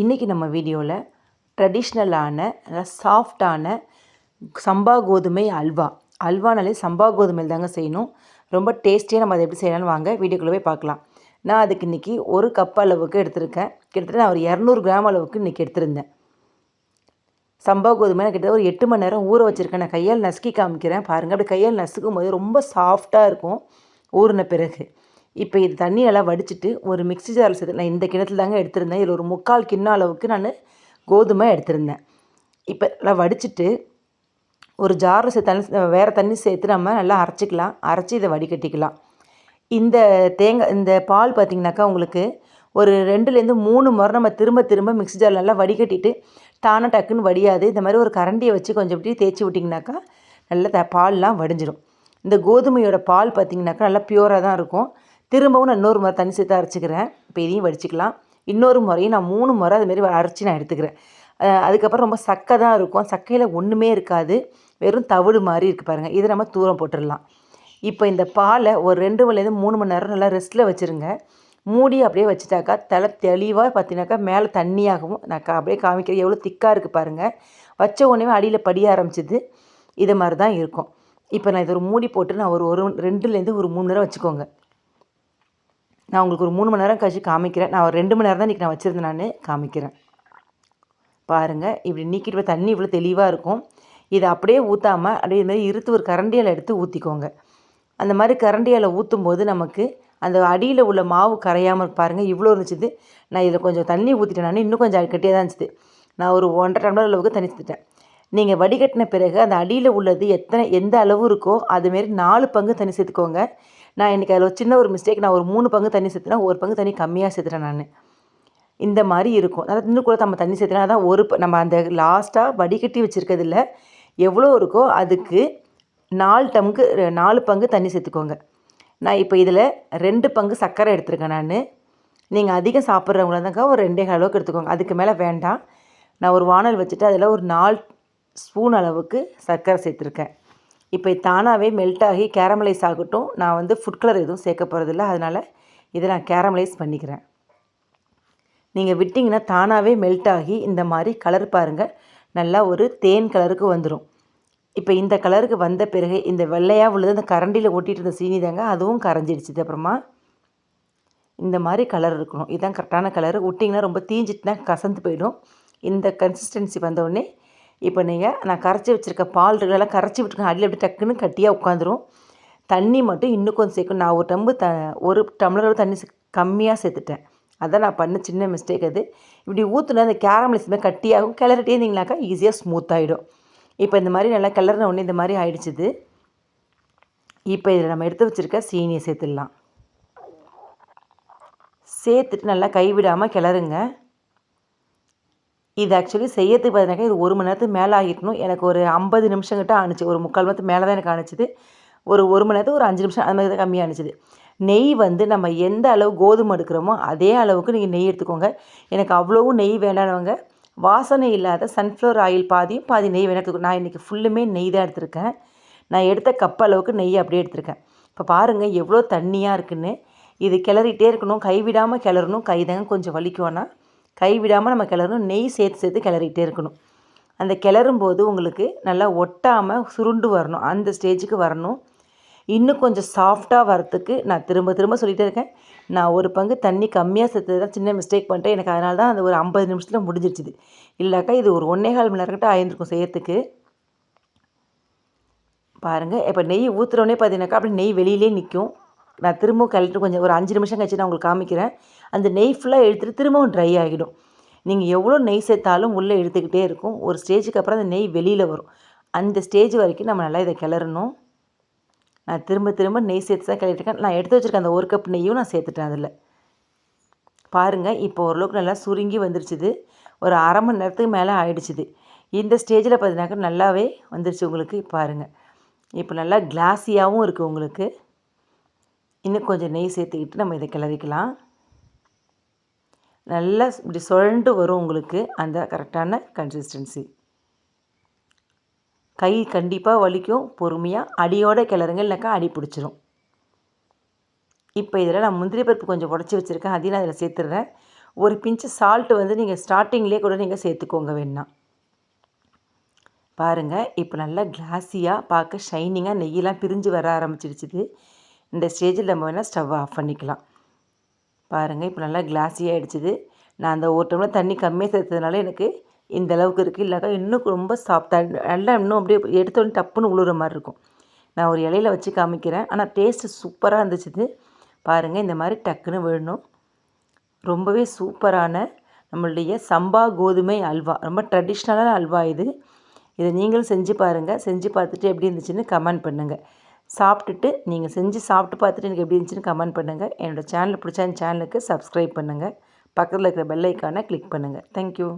இன்றைக்கி நம்ம வீடியோவில் ட்ரெடிஷ்னலான சாஃப்டான சம்பா கோதுமை அல்வா. அல்வானாலே சம்பா கோதுமையில் தாங்க செய்யணும். ரொம்ப டேஸ்டியாக நம்ம அதை எப்படி செய்யலாம்னு வாங்க வீடியோக்குள்ளே போய் பார்க்கலாம். நான் அதுக்கு இன்றைக்கி ஒரு கப் அளவுக்கு எடுத்திருக்கேன். கிட்டத்தட்ட நான் ஒரு இரநூறு கிராம் அளவுக்கு இன்றைக்கி எடுத்திருந்தேன். சம்பா கோதுமை நான் கிட்டத்தட்ட ஒரு எட்டு மணி நேரம் ஊற வச்சுருக்கேன். நான் கையால் நசுக்கி காமிக்கிறேன். பாருங்கள் அப்படி கையால் நசுக்கும் போது ரொம்ப சாஃப்டாக இருக்கும். ஊறின பிறகு. இப்போ இது தண்ணியெல்லாம் வடிச்சிட்டு ஒரு மிக்ஸி ஜாரில் சேர்த்து நான் இந்த கிணத்துல தாங்க எடுத்திருந்தேன். இதில் ஒரு முக்கால் கிண்ண அளவுக்கு நான் கோதுமை எடுத்திருந்தேன். இப்போ எல்லாம் வடிச்சிட்டு ஒரு ஜாரில் சேர்த்து தண்ணி வேறு தண்ணி சேர்த்து நம்ம நல்லா அரைச்சிக்கலாம். அரைச்சி இதை வடிகட்டிக்கலாம். இந்த தேங்காய் இந்த பால் பார்த்திங்கனாக்கா உங்களுக்கு ஒரு ரெண்டுலேருந்து மூணு முறை நம்ம திரும்ப திரும்ப மிக்ஸி ஜாரில் நல்லா வடிகட்டிட்டு தானே டக்குன்னு வடியாது. இந்த மாதிரி ஒரு கரண்டியை வச்சு கொஞ்சம் இப்படி தேய்ச்சி விட்டிங்கனாக்கா நல்லா த பால்லாம் வடிஞ்சிடும் இந்த கோதுமையோட பால் பார்த்திங்கனாக்கா நல்லா பியூராக தான் இருக்கும். திரும்பவும் நான் இன்னொரு முறை தண்ணி சேர்த்து அரைச்சிக்கிறேன். இப்போ இதையும் வடிச்சிக்கலாம். இன்னொரு முறையும் நான் மூணு முறை அதுமாரி அரைச்சி நான் எடுத்துக்கிறேன். அதுக்கப்புறம் ரொம்ப சக்கை தான் இருக்கும். சக்கையில் ஒன்றுமே இருக்காது. வெறும் தவிடு மாதிரி இருக்குது பாருங்கள் இதை நம்ம தூரம் போட்டுடலாம் இப்போ இந்த பாலை ஒரு ரெண்டு மணிலேருந்து மூணு மணி நேரம் நல்லா ரெஸ்ட்டில் வச்சுருங்க. மூடி அப்படியே வச்சுட்டாக்கா தலை தெளிவாக பார்த்தீங்கன்னாக்கா மேலே தண்ணியாகவும் நான் அப்படியே காமிக்கிறேன். எவ்வளோ திக்காக இருக்குது பாருங்கள் வச்ச உடனே அடியில் படிய ஆரம்பிச்சிது. இது மாதிரி தான் இருக்கும். இப்போ நான் இதை ஒரு மூடி போட்டு நான் ஒரு ஒரு ரெண்டுலேருந்து ஒரு மூணு நேரம் வச்சுக்கோங்க. நான் உங்களுக்கு ஒரு மூணு மணி நேரம் கழிச்சு காமிக்கிறேன். நான் ஒரு ரெண்டு மணி நேரம் தான் இன்றைக்கி நான் வச்சுருந்தேன் நான். காமிக்கிறேன். பாருங்கள் இப்படி நீக்கிட்டு போய் தண்ணி இவ்வளோ தெளிவாக இருக்கும். இதை அப்படியே ஊற்றாமல் அப்படியே இது மாதிரி இருத்து ஒரு கரண்டியால் எடுத்து ஊற்றிக்கோங்க அந்த மாதிரி கரண்டியால் ஊற்றும் போது நமக்கு அந்த அடியில் உள்ள மாவு கரையாமல் பாருங்கள் இவ்வளோ இருந்துச்சு. நான் இதில் கொஞ்சம் தண்ணி ஊற்றிட்டேன் நான். இன்னும் கொஞ்சம் கட்டியாக தான் இருந்துச்சு. நான் ஒரு ஒன்றரை டம்ளர் அளவுக்கு தண்ணி ஊற்றிட்டேன் நீங்கள் வடிகட்டின பிறகு அந்த அடியில் உள்ளது எத்தனை எந்த அளவு இருக்கோ அதுமாரி நாலு பங்கு தண்ணி சேர்த்துக்கோங்க. நான் இன்றைக்கி அதில் ஒரு சின்ன ஒரு மிஸ்டேக் நான் ஒரு மூணு பங்கு தண்ணி சேர்த்துனா ஒரு பங்கு தண்ணி கம்மியாக சேர்த்துட்டேன் நான். இந்த மாதிரி இருக்கும். அதாவது இன்னும் கூட நம்ம தண்ணி சேர்த்துனா தான் ஒரு நம்ம அந்த லாஸ்ட்டாக வடிகட்டி வச்சுருக்கிறதுல எவ்வளோ இருக்கோ அதுக்கு நாலு டம்க்கு நாலு பங்கு தண்ணி சேர்த்துக்கோங்க. நான் இப்போ இதில் ரெண்டு பங்கு சர்க்கரை எடுத்துருக்கேன் நான். நீங்கள் அதிகம் சாப்பிட்றவங்களா இருந்தாக்கா ஒரு ரெண்டே அளவுக்கு எடுத்துக்கோங்க. அதுக்கு மேலே வேண்டாம். நான் ஒரு வானல் வச்சுட்டு அதில் ஒரு நாலு ஸ்பூன் அளவுக்கு சர்க்கரை சேர்த்துருக்கேன். இப்போ தானாகவே மெல்ட் ஆகி கேரமலைஸ் ஆகட்டும். நான் வந்து ஃபுட் கலர் எதுவும் சேர்க்க போகிறதில்ல அதனால் இதை நான் கேரமலைஸ் பண்ணிக்கிறேன். நீங்கள் விட்டிங்கன்னா தானாகவே மெல்ட் ஆகி இந்த மாதிரி கலர் பாருங்கள் நல்லா ஒரு தேன் கலருக்கு வந்துடும் இப்போ இந்த கலருக்கு வந்த பிறகு இந்த வெள்ளையாக உள்ளது அந்த கரண்டியில் ஓட்டிகிட்டு இருந்த சீனி தாங்க அதுவும் கரைஞ்சிடுச்சு அப்புறமா. இந்த மாதிரி கலர் இருக்கணும். இதுதான் கரெக்டான கலர் விட்டிங்கன்னா ரொம்ப தீஞ்சிட்டுனா கசந்து போயிடும். இந்த கன்சிஸ்டன்சி வந்தோடனே இப்போ நீங்கள் நான் கரைச்சி வச்சுருக்க பால் எல்லாம் கரைச்சி விட்டுருக்கேன். அடியில் அப்படி டக்குன்னு கட்டியாக உட்காந்துரும். தண்ணி மட்டும் இன்னும் கொஞ்சம் சேர்க்கணும். நான் ஒரு டம்பு த ஒரு டம்ளரோட தண்ணி கம்மியாக சேர்த்துட்டேன். அதான் நான் பண்ண சின்ன மிஸ்டேக் அது. இப்படி ஊற்றுனா அந்த கேரமலைஸுமே கட்டியாகும். கிளறிட்டே இருந்தீங்கனாக்கா ஈஸியாக ஸ்மூத் ஆகிடும் இப்போ இந்த மாதிரி நல்லா கிளறின உடனே இந்த மாதிரி ஆயிடுச்சுது. இப்போ இதில் நம்ம எடுத்து வச்சுருக்க சீனியை சேர்த்துடலாம். சேர்த்துட்டு நல்லா கைவிடாமல் கிளறுங்க. இது ஆக்சுவலி செய்யறதுக்கு பார்த்தீங்கன்னாக்கா இது ஒரு மணி நேரத்துக்கு மேலே ஆகிருக்கணும். எனக்கு ஒரு ஐம்பது நிமிஷம் கிட்ட ஆணுச்சு. ஒரு முக்கால் மணி மேலே தான் எனக்கு ஆணுச்சுது. ஒரு ஒரு மணி நேரத்துக்கு ஒரு அஞ்சு நிமிஷம் அந்த மாதிரி தான் கம்மியாக ஆணுச்சுது. நெய் வந்து நம்ம எந்த அளவு கோதுமை எடுக்கிறோமோ அதே அளவுக்கு நீங்கள் நெய் எடுத்துக்கோங்க. எனக்கு அவ்வளோவும் நெய் வேண்டானவங்க வாசனை இல்லாத சன்ஃப்ளவர் ஆயில் பாதியும் பாதி நெய் வேணும் எடுத்துக்கணும் நான் இன்றைக்கி ஃபுல்லுமே நெய் தான் எடுத்திருக்கேன். நான் எடுத்த கப் அளவுக்கு நெய் அப்படியே எடுத்திருக்கேன். இப்போ பாருங்கள் எவ்வளோ தண்ணியாக இருக்குன்னு. இது கிளறிட்டே இருக்கணும். கைவிடாமல் கிளறணும். கைதாங்க கொஞ்சம் வலிக்கும்னா கைவிடாமல் நம்ம கிளறணும். நெய் சேர்த்து சேர்த்து கிளறிட்டே இருக்கணும். அந்த கிளறும் போது உங்களுக்கு நல்லா ஒட்டாமல் சுருண்டு வரணும். அந்த ஸ்டேஜுக்கு வரணும். இன்னும் கொஞ்சம் சாஃப்டாக வரத்துக்கு நான் திரும்ப திரும்ப சொல்லிகிட்டே இருக்கேன். நான் ஒரு பங்கு தண்ணி கம்மியாக சேர்த்தது தான் சின்ன மிஸ்டேக் பண்ணிட்டேன். எனக்கு அதனால தான் அந்த ஒரு ஐம்பது நிமிஷத்தில் முடிஞ்சிருச்சுது. இல்லைக்கா இது ஒரு ஒன்றே கால் மணி நேரம் கிட்ட ஆயிருந்திருக்கும் செய்யறதுக்கு. பாருங்கள் இப்போ நெய் ஊற்றுறோன்னே பார்த்தீங்கன்னாக்கா அப்படி நெய் வெளியிலே நிற்கும் நான் திரும்பவும் கழட்டு கொஞ்சம் ஒரு அஞ்சு நிமிஷம் கழிச்சு நான் உங்களுக்கு காமிக்கிறேன். அந்த நெய் ஃபுல்லாக எடுத்துகிட்டு திரும்பவும் ட்ரை ஆகிடும். நீங்கள் எவ்வளோ நெய் சேர்த்தாலும் உள்ளே எடுத்துக்கிட்டே இருக்கும். ஒரு ஸ்டேஜுக்கு அப்புறம் அந்த நெய் வெளியில் வரும். அந்த ஸ்டேஜ் வரைக்கும் நம்ம நல்லா இதை கிளறணும். நான் திரும்ப திரும்ப நெய் சேர்த்து தான் கிளறிட்டுருக்கேன் நான் எடுத்து வச்சுருக்கேன் அந்த ஒரு கப் நெய்யும் நான் சேர்த்துட்டேன் அதில். பாருங்கள் இப்போ ஓரளவுக்கு நல்லா சுருங்கி வந்துருச்சுது. ஒரு அரை மணி நேரத்துக்கு மேலே ஆயிடுச்சுது. இந்த ஸ்டேஜில் பார்த்தீங்கன்னாக்கா நல்லாவே வந்துருச்சு உங்களுக்கு. பாருங்கள் இப்போ நல்லா கிளாஸியாகவும் இருக்குது உங்களுக்கு. இன்னும் கொஞ்சம் நெய் சேர்த்துக்கிட்டு நம்ம இதை கிளறிக்கலாம். நல்லா இப்படி சுழண்டு வரும் உங்களுக்கு அந்த கரெக்டான கன்சிஸ்டன்சி கை கண்டிப்பாக வலிக்கும் பொறுமையாக அடியோடு கிளறுங்க இல்லைக்கா அடி பிடிச்சிரும். இப்போ இதில் நான் முந்திரி பருப்பு கொஞ்சம் உடச்சி வச்சுருக்கேன் அதையும் நான் அதில் சேர்த்துடுறேன். ஒரு பிஞ்சு சால்ட்டு வந்து நீங்கள் ஸ்டார்டிங்லேயே கூட நீங்கள் சேர்த்துக்கோங்க வேணாம் பாருங்கள் இப்போ நல்லா கிளாஸியாக பார்க்க ஷைனிங்காக நெய்யெலாம் பிரிஞ்சு வர ஆரம்பிச்சிடுச்சுது இந்த ஸ்டேஜில் நம்ம வேணால் ஸ்டவ் ஆஃப் பண்ணிக்கலாம். பாருங்கள் இப்போ நல்லா கிளாஸியாக ஆகிடுச்சிது நான் அந்த ஒரு டம்ளர் தண்ணி கம்மியாக சேர்த்ததுனால எனக்கு இந்த அளவுக்கு இருக்குது இல்லைக்கா இன்னும் ரொம்ப சாஃப்டாக நல்லா இன்னும் அப்படியே எடுத்தோடனே டப்புன்னு உழுற மாதிரி இருக்கும். நான் ஒரு இலையில வச்சு காமிக்கிறேன். ஆனால் டேஸ்ட்டு சூப்பராக இருந்துச்சு பாருங்கள் இந்த மாதிரி டக்குன்னு விழணும். ரொம்பவே சூப்பரான நம்மளுடைய சம்பா கோதுமை அல்வா. ரொம்ப ட்ரெடிஷ்னலான அல்வா இது. இதை நீங்களும் செஞ்சு பாருங்கள் செஞ்சு பார்த்துட்டு எப்படி இருந்துச்சுன்னு கமெண்ட் பண்ணுங்கள் சாப்பிட்டுட்டு நீங்கள் செஞ்சு சாப்பிட்டு பார்த்துட்டு எனக்கு எப்படி இருந்துச்சுன்னு கமெண்ட் பண்ணுங்கள் என்னோடய சேனல் பிடிச்சா என் சேனலுக்கு சப்ஸ்கிரைப் பண்ணுங்கள் பக்கத்தில் இருக்கிற பெல் ஐக்கானை கிளிக் பண்ணுங்கள் தேங்க்யூ